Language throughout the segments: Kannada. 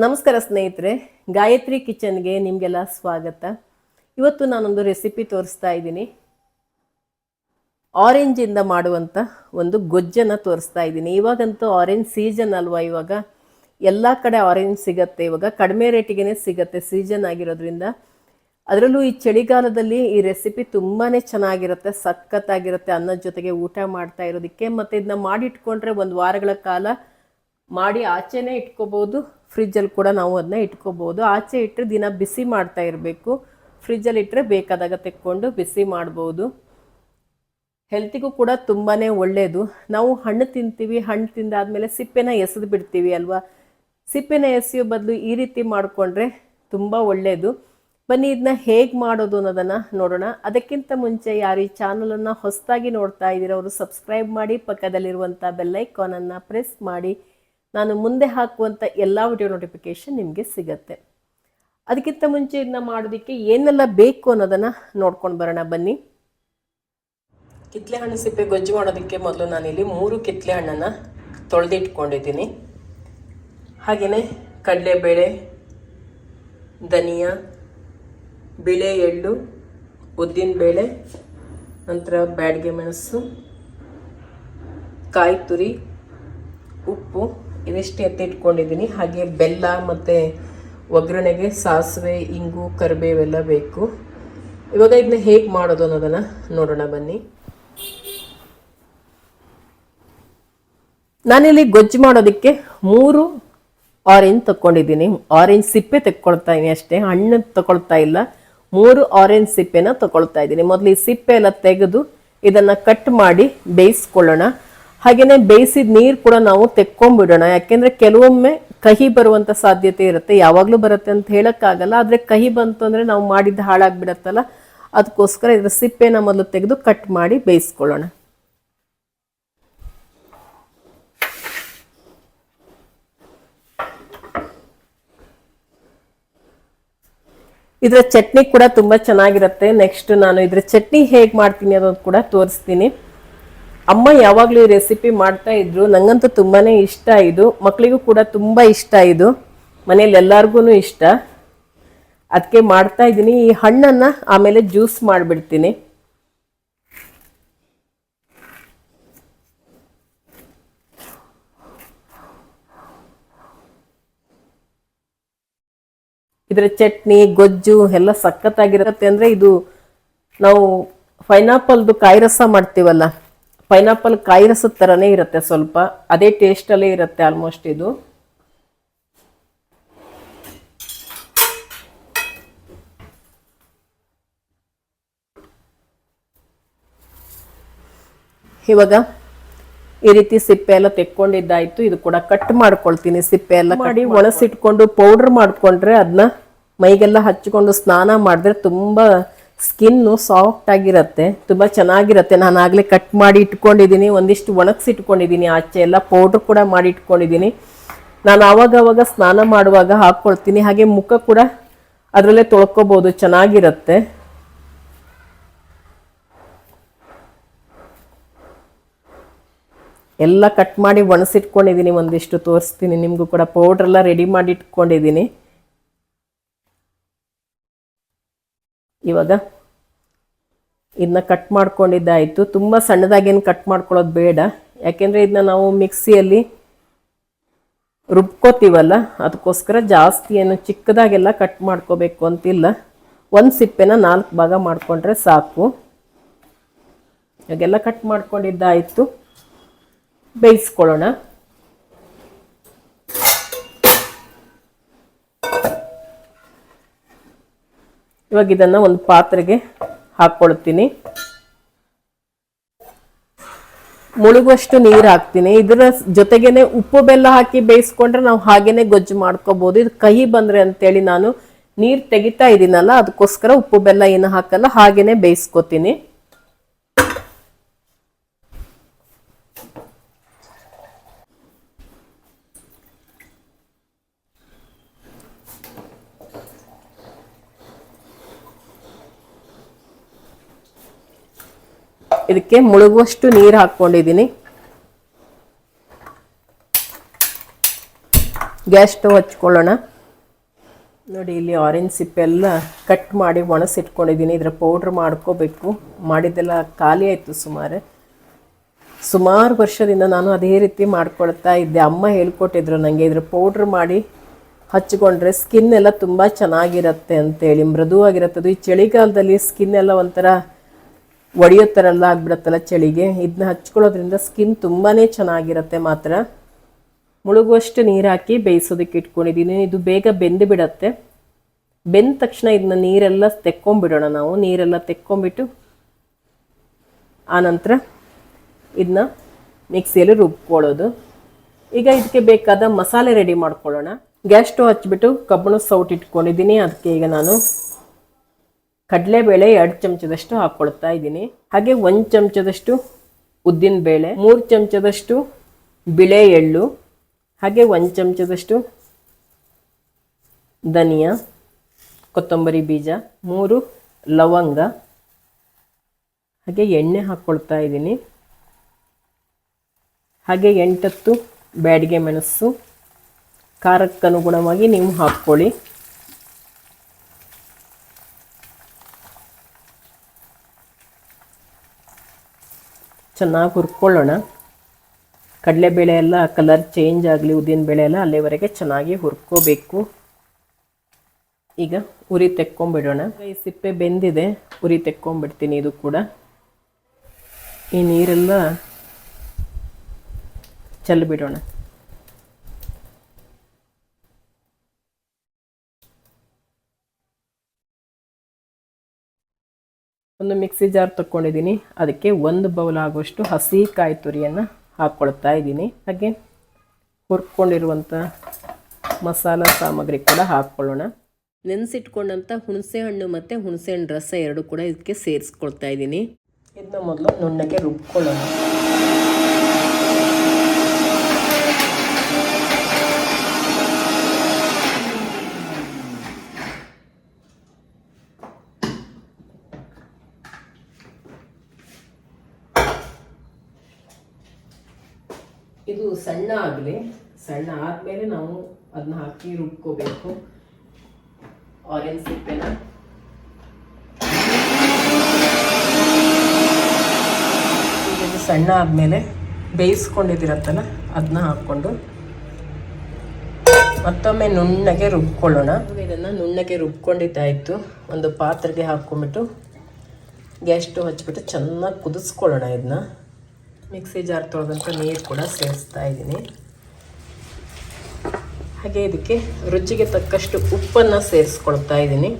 ನಮಸ್ಕಾರ ಸ್ನೇಹಿತರೆ, ಗಾಯತ್ರಿ ಕಿಚನ್ಗೆ ನಿಮಗೆಲ್ಲ ಸ್ವಾಗತ. ಇವತ್ತು ನಾನೊಂದು ರೆಸಿಪಿ ತೋರಿಸ್ತಾ ಇದ್ದೀನಿ. ಆರೆಂಜಿಂದ ಮಾಡುವಂಥ ಒಂದು ಗೊಜ್ಜನ್ನು ತೋರಿಸ್ತಾ ಇದ್ದೀನಿ. ಇವಾಗಂತೂ ಆರೆಂಜ್ ಸೀಸನ್ ಅಲ್ವಾ ಇವಾಗ? ಎಲ್ಲ ಕಡೆ ಆರೆಂಜ್ ಸಿಗತ್ತೆ. ಇವಾಗ ಕಡಿಮೆ ರೇಟಿಗೆ ಸಿಗತ್ತೆ ಸೀಸನ್ ಆಗಿರೋದ್ರಿಂದ. ಅದರಲ್ಲೂ ಈ ಚಳಿಗಾಲದಲ್ಲಿ ಈ ರೆಸಿಪಿ ತುಂಬಾ ಚೆನ್ನಾಗಿರುತ್ತೆ, ಸಖತ್ತಾಗಿರುತ್ತೆ ಅನ್ನದ ಜೊತೆಗೆ ಊಟ ಮಾಡ್ತಾ ಇರೋದಕ್ಕೆ. ಮತ್ತು ಇದನ್ನ ಮಾಡಿಟ್ಕೊಂಡ್ರೆ ಒಂದು ವಾರಗಳ ಕಾಲ ಮಾಡಿ ಆಚೆನೇ ಇಟ್ಕೋಬೋದು ಫ್ರಿಜ್ಜಲ್ಲಿ ಕೂಡ ನಾವು ಅದನ್ನ ಇಟ್ಕೋಬೋದು ಆಚೆ ಇಟ್ಟರೆ ದಿನ ಬಿಸಿ ಮಾಡ್ತಾ ಇರಬೇಕು. ಫ್ರಿಜ್ಜಲ್ಲಿ ಇಟ್ಟರೆ ಬೇಕಾದಾಗ ತೆಕ್ಕೊಂಡು ಬಿಸಿ ಮಾಡ್ಬೋದು. ಹೆಲ್ತಿಗೂ ಕೂಡ ತುಂಬಾ ಒಳ್ಳೆಯದು ನಾವು ಹಣ್ಣು ತಿಂತೀವಿ, ಹಣ್ಣು ತಿಂದಾದಮೇಲೆ ಸಿಪ್ಪೆನ ಎಸೆದು ಬಿಡ್ತೀವಿ ಅಲ್ವಾ? ಸಿಪ್ಪೆನ ಎಸೆಯೋ ಬದಲು ಈ ರೀತಿ ಮಾಡಿಕೊಂಡ್ರೆ ತುಂಬ ಒಳ್ಳೆಯದು ಬನ್ನಿ ಇದನ್ನ ಹೇಗೆ ಮಾಡೋದು ಅನ್ನೋದನ್ನು ನೋಡೋಣ. ಅದಕ್ಕಿಂತ ಮುಂಚೆ ಯಾರು ಈ ಚಾನಲನ್ನು ಹೊಸದಾಗಿ ನೋಡ್ತಾ ಇದ್ದೀರೋ, ಅವರು ಸಬ್ಸ್ಕ್ರೈಬ್ ಮಾಡಿ ಪಕ್ಕದಲ್ಲಿರುವಂಥ ಬೆಲ್ಲೈಕಾನನ್ನು ಪ್ರೆಸ್ ಮಾಡಿ. ನಾನು ಮುಂದೆ ಹಾಕುವಂಥ ಎಲ್ಲ ವಿಡಿಯೋ ನೋಟಿಫಿಕೇಷನ್ ನಿಮಗೆ ಸಿಗತ್ತೆ. ಅದಕ್ಕಿಂತ ಮುಂಚೆ ಇದನ್ನ ಮಾಡೋದಕ್ಕೆ ಏನೆಲ್ಲ ಬೇಕು ಅನ್ನೋದನ್ನು ನೋಡ್ಕೊಂಡು ಬರೋಣ, ಬನ್ನಿ. ಕಿತ್ಲೆ ಹಣ್ಣು ಸಿಪ್ಪೆ ಗೊಜ್ಜು ಮಾಡೋದಕ್ಕೆ ಮೊದಲು ನಾನಿಲ್ಲಿ ಮೂರು ಕಿತ್ಲೆ ಹಣ್ಣನ್ನು ತೊಳೆದಿಟ್ಕೊಂಡಿದ್ದೀನಿ. ಹಾಗೆಯೇ ಕಡಲೆಬೇಳೆ, ಧನಿಯಾ, ಬಿಳೆ ಎಳ್ಳು, ಉದ್ದಿನಬೇಳೆ, ನಂತರ ಬ್ಯಾಡಿಗೆ ಮೆಣಸು ಕಾಯಿ ತುರಿ ಉಪ್ಪು. ಇದಿಷ್ಟು ಎತ್ತಿಟ್ಕೊಂಡಿದ್ದೀನಿ. ಹಾಗೆ ಬೆಲ್ಲ ಮತ್ತು ಒಗ್ಗರಣೆಗೆ ಸಾಸಿವೆ, ಇಂಗು, ಕರಿಬೇವೆಲ್ಲ ಬೇಕು. ಇವಾಗ ಇದನ್ನ ಹೇಗೆ ಮಾಡೋದು ಅನ್ನೋದನ್ನು ನೋಡೋಣ ಬನ್ನಿ. ನಾನಿಲ್ಲಿ ಗೊಜ್ಜು ಮಾಡೋದಕ್ಕೆ ಮೂರು ಆರೆಂಜ್ ತಗೊಂಡಿದ್ದೀನಿ ಆರೆಂಜ್ ಸಿಪ್ಪೆ ತೆಕ್ಕೊಳ್ತಾ ಇದ್ದೀನಿ ಅಷ್ಟೇ. ಹಣ್ಣು ತಗೊಳ್ತಾ ಇಲ್ಲ. ಮೂರು ಆರೆಂಜ್ ಸಿಪ್ಪೆನ ತಗೊಳ್ತಾ ಇದ್ದೀನಿ ಮೊದಲು ಈ ಸಿಪ್ಪೆ ಎಲ್ಲ ತೆಗೆದು ಇದನ್ನ ಕಟ್ ಮಾಡಿ ಬೇಯಿಸ್ಕೊಳ್ಳೋಣ. ಹಾಗೇನೆ ಬೇಯಿಸಿದ ನೀರು ಕೂಡ ನಾವು ತೆಕ್ಕೊಂಡ್ಬಿಡೋಣ ಯಾಕೆಂದ್ರೆ ಕೆಲವೊಮ್ಮೆ ಕಹಿ ಬರುವಂತ ಸಾಧ್ಯತೆ ಇರುತ್ತೆ. ಯಾವಾಗಲೂ ಬರುತ್ತೆ ಅಂತ ಹೇಳಕ್ಕಾಗಲ್ಲ. ಆದ್ರೆ ಕಹಿ ಬಂತು ಅಂದ್ರೆ ನಾವು ಮಾಡಿದ್ದು ಹಾಳಾಗ್ಬಿಡತ್ತಲ್ಲ. ಅದಕ್ಕೋಸ್ಕರ ಇದ್ರ ಸಿಪ್ಪೆನ ಮೊದಲು ತೆಗೆದು ಕಟ್ ಮಾಡಿ ಬೇಯಿಸ್ಕೊಳ್ಳೋಣ. ಇದರ ಚಟ್ನಿ ಕೂಡ ತುಂಬಾ ಚೆನ್ನಾಗಿರುತ್ತೆ. ನೆಕ್ಸ್ಟ್ ನಾನು ಇದ್ರ ಚಟ್ನಿ ಹೇಗೆ ಮಾಡ್ತೀನಿ ಅನ್ನೋದು ಕೂಡ ತೋರಿಸ್ತೀನಿ. ಅಮ್ಮ ಯಾವಾಗಲೂ ಈ ರೆಸಿಪಿ ಮಾಡ್ತಾ ಇದ್ರು. ನಂಗಂತೂ ತುಂಬಾನೇ ಇಷ್ಟ ಇದು. ಮಕ್ಕಳಿಗೂ ಕೂಡ ತುಂಬಾ ಇಷ್ಟ ಇದು. ಮನೇಲಿ ಎಲ್ಲರಿಗೂ ಇಷ್ಟ. ಅದಕ್ಕೆ ಮಾಡ್ತಾ ಇದ್ದೀನಿ. ಈ ಹಣ್ಣನ್ನ ಆಮೇಲೆ ಜ್ಯೂಸ್ ಮಾಡಿಬಿಡ್ತೀನಿ. ಇದರ ಚಟ್ನಿ, ಗೊಜ್ಜು ಎಲ್ಲ ಸಖತ್ತಾಗಿರುತ್ತೆ. ಅಂದ್ರೆ ಇದು ನಾವು ಪೈನಾಪಲ್ದು ಕಾಯಿ ರಸ ಮಾಡ್ತೀವಲ್ಲ ಪೈನಾಪಲ್ ಕಾಯಿ ರಸದ ಥರನೇ ಇರುತ್ತೆ ಸ್ವಲ್ಪ. ಅದೇ ಟೇಸ್ಟಲ್ಲೇ ಇರುತ್ತೆ ಆಲ್ಮೋಸ್ಟ್ ಇದು. ಇವಾಗ ಈ ರೀತಿ ಸಿಪ್ಪೆ ಎಲ್ಲ ತೆಕ್ಕೊಂಡಿದ್ದಾಯ್ತು. ಇದು ಕೂಡ ಕಟ್ ಮಾಡ್ಕೊಳ್ತೀನಿ ಸಿಪ್ಪೆ ಎಲ್ಲ. ಮಾಡಿ ಒಣಸಿಟ್ಕೊಂಡು ಪೌಡರ್ ಮಾಡ್ಕೊಂಡ್ರೆ ಅದನ್ನ ಮೈಗೆಲ್ಲ ಹಚ್ಕೊಂಡು ಸ್ನಾನ ಮಾಡಿದ್ರೆ ತುಂಬಾ ಸ್ಕಿನ್ನು ಸಾಫ್ಟ್ ಆಗಿರುತ್ತೆ, ತುಂಬ ಚೆನ್ನಾಗಿರುತ್ತೆ. ನಾನು ಆಗಲೇ ಕಟ್ ಮಾಡಿ ಇಟ್ಕೊಂಡಿದ್ದೀನಿ ಒಂದಿಷ್ಟು ಒಣಗಿಸಿಟ್ಕೊಂಡಿದ್ದೀನಿ ಆಚೆ ಎಲ್ಲ ಪೌಡ್ರ್ ಕೂಡ ಮಾಡಿ ಇಟ್ಕೊಂಡಿದ್ದೀನಿ ನಾನು ಆವಾಗವಾಗ ಸ್ನಾನ ಮಾಡುವಾಗ ಹಾಕ್ಕೊಳ್ತೀನಿ ಹಾಗೆ ಮುಖ ಕೂಡ ಅದರಲ್ಲೇ ತೊಳ್ಕೊಬೋದು, ಚೆನ್ನಾಗಿರುತ್ತೆ. ಎಲ್ಲ ಕಟ್ ಮಾಡಿ ಒಣಸಿಟ್ಕೊಂಡಿದ್ದೀನಿ ಒಂದಿಷ್ಟು ತೋರಿಸ್ತೀನಿ. ನಿಮಗೂ ಕೂಡ ಪೌಡ್ರೆಲ್ಲ ರೆಡಿ ಮಾಡಿ ಇಟ್ಕೊಂಡಿದ್ದೀನಿ ಇವಾಗ. ಇದನ್ನ ಕಟ್ ಮಾಡ್ಕೊಂಡಿದ್ದಾಯಿತು. ತುಂಬ ಸಣ್ಣದಾಗೇನು ಕಟ್ ಮಾಡ್ಕೊಳ್ಳೋದು ಬೇಡ. ಯಾಕೆಂದರೆ ಇದನ್ನ ನಾವು ಮಿಕ್ಸಿಯಲ್ಲಿ ರುಬ್ಕೋತೀವಲ್ಲ ಅದಕ್ಕೋಸ್ಕರ ಜಾಸ್ತಿ ಏನು ಚಿಕ್ಕದಾಗೆಲ್ಲ ಕಟ್ ಮಾಡ್ಕೋಬೇಕು ಅಂತಿಲ್ಲ. ಒಂದು ಸಿಪ್ಪೆನ ನಾಲ್ಕು ಭಾಗ ಮಾಡಿಕೊಂಡ್ರೆ ಸಾಕು. ಇವಾಗೆಲ್ಲ ಕಟ್ ಮಾಡ್ಕೊಂಡಿದ್ದಾಯಿತು. ಬೇಯಿಸ್ಕೊಳ್ಳೋಣ. ಇವಾಗ ಇದನ್ನ ಒಂದು ಪಾತ್ರೆಗೆ ಹಾಕ್ಕೊಳ್ತೀನಿ ಮುಳುಗುವಷ್ಟು ನೀರು ಹಾಕ್ತೀನಿ. ಇದರ ಜೊತೆಗೇನೆ ಉಪ್ಪು ಬೆಲ್ಲ ಹಾಕಿ ಬೇಯಿಸ್ಕೊಂಡ್ರೆ ನಾವು ಹಾಗೇನೆ ಗೊಜ್ಜು ಮಾಡ್ಕೋಬಹುದು ಇದು ಕಹಿ ಬಂದ್ರೆ ಅಂತೇಳಿ ನಾನು ನೀರು ತೆಗಿತಾ ಇದ್ದೀನಲ್ಲ, ಅದಕ್ಕೋಸ್ಕರ ಉಪ್ಪು ಬೆಲ್ಲ ಏನು ಹಾಕಲ್ಲ, ಹಾಗೇನೆ ಬೇಯಿಸ್ಕೊತೀನಿ. ಇದಕ್ಕೆ ಮುಳುಗುವಷ್ಟು ನೀರು ಹಾಕ್ಕೊಂಡಿದ್ದೀನಿ ಗ್ಯಾಸ್ ಸ್ಟವ್ ಹಚ್ಕೊಳ್ಳೋಣ. ನೋಡಿ, ಇಲ್ಲಿ ಆರೆಂಜ್ ಸಿಪ್ಪೆಲ್ಲ ಕಟ್ ಮಾಡಿ ಒಣಸಿಟ್ಕೊಂಡಿದ್ದೀನಿ ಇದರ ಪೌಡ್ರ್ ಮಾಡ್ಕೋಬೇಕು. ಮಾಡಿದ್ದೆಲ್ಲ ಖಾಲಿ ಆಯಿತು ಸುಮಾರು. ಸುಮಾರು ವರ್ಷದಿಂದ ನಾನು ಅದೇ ರೀತಿ ಮಾಡ್ಕೊಳ್ತಾ ಇದ್ದೆ. ಅಮ್ಮ ಹೇಳ್ಕೊಟ್ಟಿದ್ರು ನನಗೆ ಇದ್ರ ಪೌಡ್ರ್ ಮಾಡಿ ಹಚ್ಕೊಂಡ್ರೆ ಸ್ಕಿನ್ ಎಲ್ಲ ತುಂಬ ಚೆನ್ನಾಗಿರುತ್ತೆ ಅಂತೇಳಿ. ಮೃದುವಾಗಿರುತ್ತೆ ಅದು ಈ ಚಳಿಗಾಲದಲ್ಲಿ ಸ್ಕಿನ್ ಎಲ್ಲ ಒಂಥರ ಒಡೆಯೋ ಥರ ಎಲ್ಲ ಆಗ್ಬಿಡತ್ತಲ್ಲ ಚಳಿಗೆ ಇದನ್ನ ಹಚ್ಕೊಳ್ಳೋದ್ರಿಂದ ಸ್ಕಿನ್ ತುಂಬಾ ಚೆನ್ನಾಗಿರುತ್ತೆ ಮಾತ್ರ. ಮುಳುಗುವಷ್ಟು ನೀರು ಹಾಕಿ ಬೇಯಿಸೋದಕ್ಕೆ ಇಟ್ಕೊಂಡಿದ್ದೀನಿ ಇದು ಬೇಗ ಬೆಂದು ಬಿಡತ್ತೆ. ಬೆಂದ ತಕ್ಷಣ ಇದನ್ನ ನೀರೆಲ್ಲ ತೆಕ್ಕೊಂಬಿಡೋಣ ನಾವು. ನೀರೆಲ್ಲ ತೆಕ್ಕೊಂಬಿಟ್ಟು ಆನಂತರ ಇದನ್ನ ಮಿಕ್ಸಿಯಲ್ಲಿ ರುಬ್ಕೊಳ್ಳೋದು. ಈಗ ಇದಕ್ಕೆ ಬೇಕಾದ ಮಸಾಲೆ ರೆಡಿ ಮಾಡ್ಕೊಳ್ಳೋಣ. ಗ್ಯಾಸ್ ಸ್ಟವ್ ಹಚ್ಬಿಟ್ಟು ಕಬ್ಬಣ ಸೌಟ್ ಇಟ್ಕೊಂಡಿದ್ದೀನಿ ಅದಕ್ಕೆ ಈಗ ನಾನು ಕಡಲೆಬೇಳೆ ಎರಡು ಚಮಚದಷ್ಟು ಹಾಕ್ಕೊಳ್ತಾ ಇದ್ದೀನಿ. ಹಾಗೆ ಒಂದು ಚಮಚದಷ್ಟು ಉದ್ದಿನ ಬೇಳೆ, ಮೂರು ಚಮಚದಷ್ಟು ಬಿಳೆ ಎಳ್ಳು, ಹಾಗೆ ಒಂದು ಚಮಚದಷ್ಟು ಧನಿಯಾ, ಕೊತ್ತಂಬರಿ ಬೀಜ, ಮೂರು ಲವಂಗ, ಹಾಗೆ ಎಣ್ಣೆ ಹಾಕ್ಕೊಳ್ತಾ ಇದ್ದೀನಿ. ಹಾಗೆ ಎಂಟತ್ತು ಬ್ಯಾಡಿಗೆ ಮೆಣಸು, ಖಾರಕ್ಕನುಗುಣವಾಗಿ ನೀವು ಹಾಕ್ಕೊಳ್ಳಿ. ಚೆನ್ನಾಗಿ ಹುರ್ಕೊಳ್ಳೋಣ. ಕಡಲೆಬೇಳೆ ಎಲ್ಲ ಕಲರ್ ಚೇಂಜ್ ಆಗಲಿ, ಉದ್ದಿನ ಬೇಳೆ ಎಲ್ಲ ಅಲ್ಲಿವರೆಗೆ ಚೆನ್ನಾಗಿ ಹುರ್ಕೋಬೇಕು. ಈಗ ಉರಿ ತೆಕ್ಕೊಂಬಿಡೋಣ. ಈ ಸಿಪ್ಪೆ ಬೆಂದಿದೆ, ಉರಿ ತೆಕ್ಕೊಂಬಿಡ್ತೀನಿ ಇದು ಕೂಡ. ಈ ನೀರೆಲ್ಲ ಚೆಲ್ಬಿಡೋಣ. ಒಂದು ಮಿಕ್ಸಿ ಜಾರ್ ತಗೊಂಡಿದ್ದೀನಿ ಅದಕ್ಕೆ ಒಂದು ಬೌಲ್ ಆಗುವಷ್ಟು ಹಸಿ ಕಾಯಿ ತುರಿಯನ್ನು ಹಾಕ್ಕೊಳ್ತಾ ಇದ್ದೀನಿ. ಹಾಗೆ ಹುರ್ಕೊಂಡಿರುವಂಥ ಮಸಾಲ ಸಾಮಗ್ರಿ ಕೂಡ ಹಾಕ್ಕೊಳ್ಳೋಣ. ನೆನೆಸಿಟ್ಕೊಂಡಂಥ ಹುಣಸೆ ಹಣ್ಣು ಮತ್ತು ಹುಣಸೆ ಹಣ್ಣು ರಸ ಎರಡು ಕೂಡ ಇದಕ್ಕೆ ಸೇರಿಸ್ಕೊಳ್ತಾ ಇದ್ದೀನಿ. ಇದನ್ನ ಮೊದಲು ನುಣ್ಣಗೆ ರುಬ್ಕೊಳ್ಳೋಣ. ಇದು ಸಣ್ಣ ಆಗಲಿ, ಸಣ್ಣ ಆದಮೇಲೆ ನಾವು ಅದನ್ನ ಹಾಕಿ ರುಬ್ಕೋಬೇಕು. ಆರೆಂಜ್ ಸಿಪ್ಪೆನ ಸಣ್ಣ ಆದಮೇಲೆ ಬೇಯಿಸ್ಕೊಂಡಿದ್ದೀರತ್ತಲ್ಲ ಅದನ್ನ ಹಾಕ್ಕೊಂಡು ಮತ್ತೊಮ್ಮೆ ನುಣ್ಣಗೆ ರುಬ್ಕೊಳ್ಳೋಣ. ಇದನ್ನು ನುಣ್ಣಗೆ ರುಬ್ಕೊಂಡಿದ್ದಾಯಿತು. ಒಂದು ಪಾತ್ರೆಗೆ ಹಾಕ್ಕೊಂಬಿಟ್ಟು ಗ್ಯಾಸ್ ಸ್ಟವ್ ಹಚ್ಬಿಟ್ಟು ಚೆನ್ನಾಗಿ ಕುದಿಸ್ಕೊಳ್ಳೋಣ ಇದನ್ನ. ಮಿಕ್ಸಿ ಜಾರ್ ತೊಳೆದಂಥ ನೀರು ಕೂಡ ಸೇರಿಸ್ತಾ ಇದ್ದೀನಿ. ಹಾಗೆ ಇದಕ್ಕೆ ರುಚಿಗೆ ತಕ್ಕಷ್ಟು ಉಪ್ಪನ್ನು ಸೇರಿಸ್ಕೊಳ್ತಾ ಇದ್ದೀನಿ.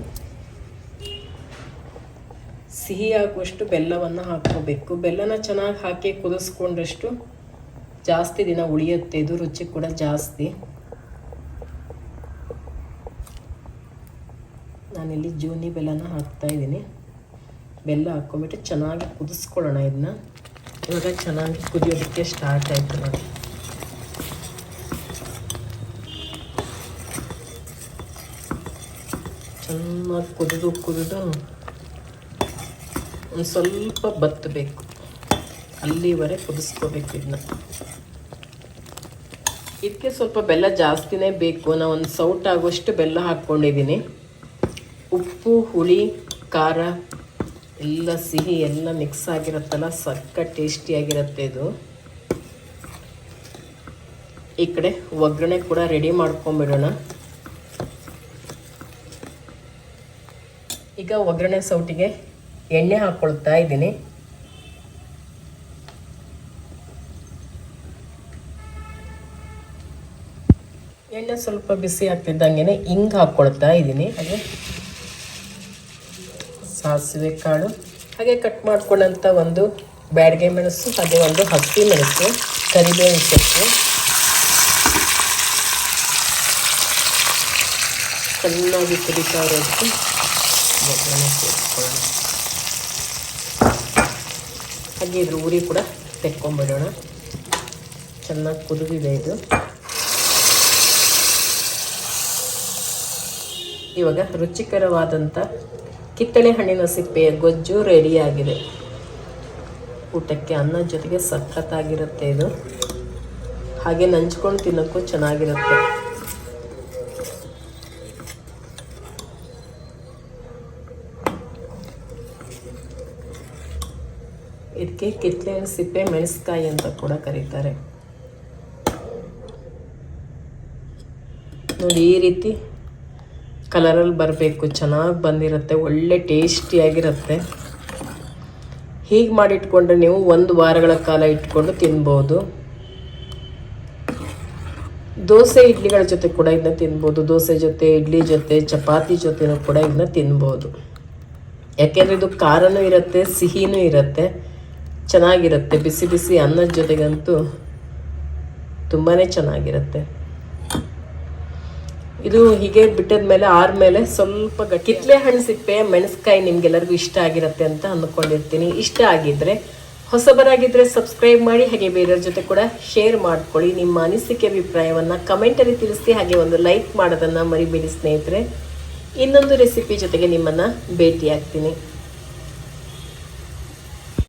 ಸಿಹಿ ಆಗುವಷ್ಟು ಬೆಲ್ಲವನ್ನು ಹಾಕ್ಕೋಬೇಕು. ಬೆಲ್ಲನ ಚೆನ್ನಾಗಿ ಹಾಕಿ ಕುದಿಸ್ಕೊಂಡಷ್ಟು ಜಾಸ್ತಿ ದಿನ ಉಳಿಯುತ್ತೆ. ಇದು ರುಚಿ ಕೂಡ ಜಾಸ್ತಿ. ನಾನಿಲ್ಲಿ ಜೂನಿ ಬೆಲ್ಲನ ಹಾಕ್ತಾ ಇದ್ದೀನಿ. ಬೆಲ್ಲ ಹಾಕ್ಕೊಂಬಿಟ್ಟು ಚೆನ್ನಾಗಿ ಕುದಿಸ್ಕೊಳ್ಳೋಣ ಇದನ್ನ. ಇವಾಗ ಚೆನ್ನಾಗಿ ಕುದಿಯೋದಕ್ಕೆ ಸ್ಟಾರ್ಟ್ ಆಯಿತು ನೋಡಿ. ಚೆನ್ನಾಗಿ ಕುದಿದು ಕುದಿದು ಒಂದು ಸ್ವಲ್ಪ ಬತ್ತಬೇಕು ಅಲ್ಲಿವರೆ ಕುದಿಸ್ಕೋಬೇಕು ಇದನ್ನ ಇದಕ್ಕೆ ಸ್ವಲ್ಪ ಬೆಲ್ಲ ಜಾಸ್ತಿನೇ ಬೇಕು. ನಾವು ಒಂದು ಸೌಟ್ ಆಗುವಷ್ಟು ಬೆಲ್ಲ ಹಾಕ್ಕೊಂಡಿದ್ದೀನಿ ಉಪ್ಪು, ಹುಳಿ, ಖಾರ ಎಲ್ಲ ಸಿಹಿ ಎಲ್ಲ ಮಿಕ್ಸ್ ಆಗಿರುತ್ತಲ್ಲ ಸಕ್ಕ ಟೇಸ್ಟಿಯಾಗಿರುತ್ತೆ ಇದು. ಈ ಕಡೆ ಒಗ್ಗರಣೆ ಕೂಡ ರೆಡಿ ಮಾಡ್ಕೊಂಬಿಡೋಣ. ಈಗ ಒಗ್ಗರಣೆ ಸೌಟಿಗೆ ಎಣ್ಣೆ ಹಾಕ್ಕೊಳ್ತಾ ಇದ್ದೀನಿ. ಎಣ್ಣೆ ಸ್ವಲ್ಪ ಬಿಸಿ ಆಗ್ತಿದ್ದಂಗೆ ಹಿಂಗೆ ಹಾಕ್ಕೊಳ್ತಾ ಇದ್ದೀನಿ. ಹಾಗೆ ಸಾಸಿವೆ ಕಾಳು, ಹಾಗೆ ಕಟ್ ಮಾಡ್ಕೊಂಡಂಥ ಒಂದು ಬ್ಯಾಡ್ಗೆ ಮೆಣಸು, ಹಾಗೆ ಒಂದು ಹಸಿ ಮೆಣಸು, ಕರಿಬೇವಿನ ಸೊಪ್ಪು. ಚೆನ್ನಾಗಿ ಕುದಿತಾ ಇರೋದಕ್ಕೆ ಒಗ್ಗರಣೆ ಸೇರಿಸ್ಕೊಳ್ಳೋಣ ಹಾಗೆ ಇದ್ರ ಉರಿ ಕೂಡ ತೆಕ್ಕೊಂಬಿಡೋಣ. ಚೆನ್ನಾಗಿ ಕುದಿದಿದೆ ಇದು. ಇವಾಗ ರುಚಿಕರವಾದಂಥ ಕಿತ್ತಳೆ ಹಣ್ಣಿನ ಸಿಪ್ಪೆಯ ಗೊಜ್ಜು ರೆಡಿಯಾಗಿದೆ. ಊಟಕ್ಕೆ ಅನ್ನ ಜೊತೆಗೆ ಸಖತ್ತಾಗಿರುತ್ತೆ ಇದು. ಹಾಗೆ ನಂಚ್ಕೊಂಡು ತಿನ್ನೋಕ್ಕೂ ಚೆನ್ನಾಗಿರುತ್ತೆ. ಇದಕ್ಕೆ ಕಿತ್ತಳೆ ಸಿಪ್ಪೆ ಮೆಣಸ್ಕಾಯಿ ಅಂತ ಕೂಡ ಕರೀತಾರೆ. ನೋಡಿ ಈ ರೀತಿ ಕಲರಲ್ಲಿ ಬರಬೇಕು, ಚೆನ್ನಾಗಿ ಬಂದಿರುತ್ತೆ, ಒಳ್ಳೆ ಟೇಸ್ಟಿಯಾಗಿರುತ್ತೆ ಹೀಗೆ ಮಾಡಿಟ್ಕೊಂಡ್ರೆ ನೀವು ಒಂದು ವಾರಗಳ ಕಾಲ ಇಟ್ಕೊಂಡು ತಿನ್ಬೋದು. ದೋಸೆ, ಇಡ್ಲಿಗಳ ಜೊತೆ ಕೂಡ ಇದನ್ನ ತಿನ್ಬೋದು. ದೋಸೆ ಜೊತೆ, ಇಡ್ಲಿ ಜೊತೆ, ಚಪಾತಿ ಜೊತೆನೂ ಕೂಡ ಇದನ್ನ ತಿನ್ಬೋದು. ಯಾಕೆಂದರೆ ಇದು ಖಾರನೂ ಇರುತ್ತೆ, ಸಿಹಿನೂ ಇರುತ್ತೆ, ಚೆನ್ನಾಗಿರುತ್ತೆ. ಬಿಸಿ ಬಿಸಿ ಅನ್ನದ ಜೊತೆಗಂತೂ ತುಂಬಾ ಚೆನ್ನಾಗಿರುತ್ತೆ. ಇದು ಹೀಗೆ ಬಿಟ್ಟದ ಮೇಲೆ ಆರ್ಮೇಲೆ ಸ್ವಲ್ಪ ಕಿತ್ಲೆ ಹಣ್ಣು ಸಿಪ್ಪೆ ಮೆಣಸ್ಕಾಯಿ ನಿಮ್ಗೆಲ್ಲರಿಗೂ ಇಷ್ಟ ಆಗಿರುತ್ತೆ ಅಂತ ಅಂದ್ಕೊಂಡಿರ್ತೀನಿ. ಇಷ್ಟ ಆಗಿದ್ರೆ ಹೊಸಬರಾಗಿದ್ರೆ ಸಬ್ಸ್ಕ್ರೈಬ್ ಮಾಡಿ, ಹಾಗೆ ಬೇರೆಯವ್ರ ಜೊತೆ ಕೂಡ ಶೇರ್ ಮಾಡ್ಕೊಳ್ಳಿ. ನಿಮ್ಮ ಅನಿಸಿಕೆ, ಅಭಿಪ್ರಾಯವನ್ನು ಕಮೆಂಟಲ್ಲಿ ತಿಳಿಸಿ, ಹಾಗೆ ಒಂದು ಲೈಕ್ ಮಾಡೋದನ್ನ ಮರಿಬೇಡಿ ಸ್ನೇಹಿತರೆ. ಇನ್ನೊಂದು ರೆಸಿಪಿ ಜೊತೆಗೆ ನಿಮ್ಮನ್ನ ಭೇಟಿ ಆಗ್ತೀನಿ